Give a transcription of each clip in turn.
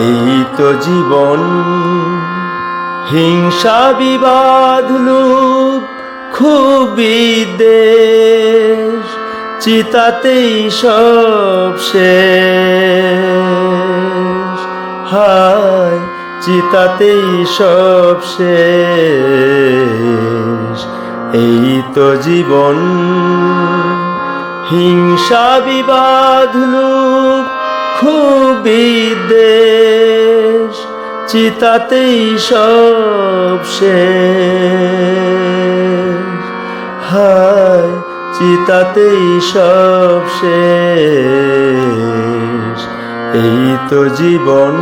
এই তো জীবন। হিংসা বিবাদ লোক খুব বিদ্বেষ, চিতাতেই সব শেষ। হায়, চিতাতেই সব শেষ। এই তো জীবন। হিংসা বিবাদ লোক বিদ্বেষ চিতাতেই সব শেষ। হায় চিতাতেই সব শেষ। এই তো জীবন।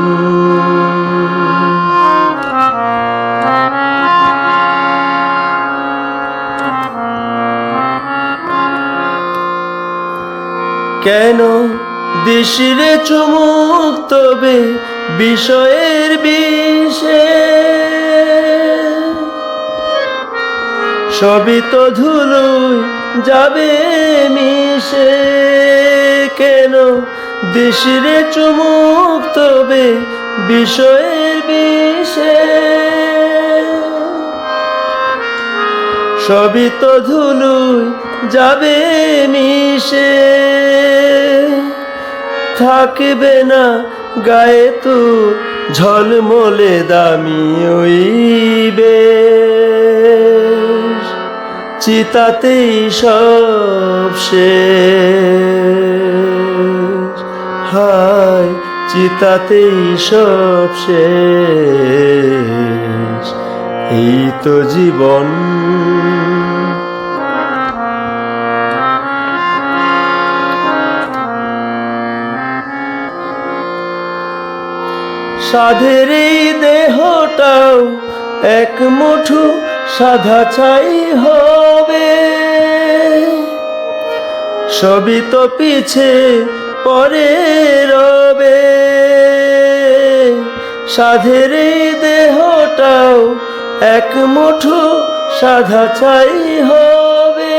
কেন দিশিরে চুমুক তবে বিষয়ের বিষে। সবই তো ধুলোই যাবে মিশে। কেন দিশিরে চুমুক তবে বিষয়ের বিষে? সবই তো ধুলুই যাবে মিশে। থাকবে না গায়ে তো ঝলমলে দামি ওইবে চিতাতেই সব শেষ। হায়, চিতাতেই সব শেষ। এই তো জীবন। সাধের এই দেহটাও এক মুঠো সাধা চাই হবে। সবই তো পিছে পরে রবে। সাধের এই দেহটাও এক মুঠো সাধা চাই হবে।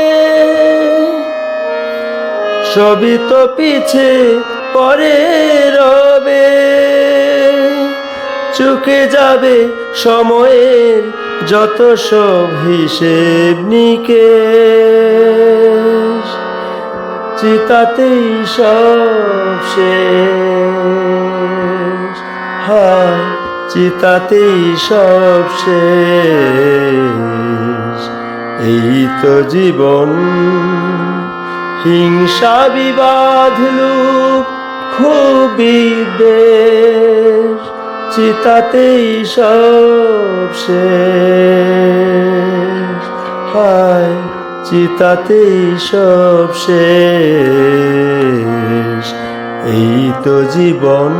সবই তো পিছে পরে রবে। চুকে যাবে সময়ের যত সব হিসেব নিকেশ, চিতাতেই সব শেষ। হায়, চিতাতেই সব শেষ। এই তো জীবন, হিংসা বিবাদ লোক খুব বিদ্বেষ চিতাতেই সব শেষ। হায় চিতাতেই সব শেষ। এই তো জীবন।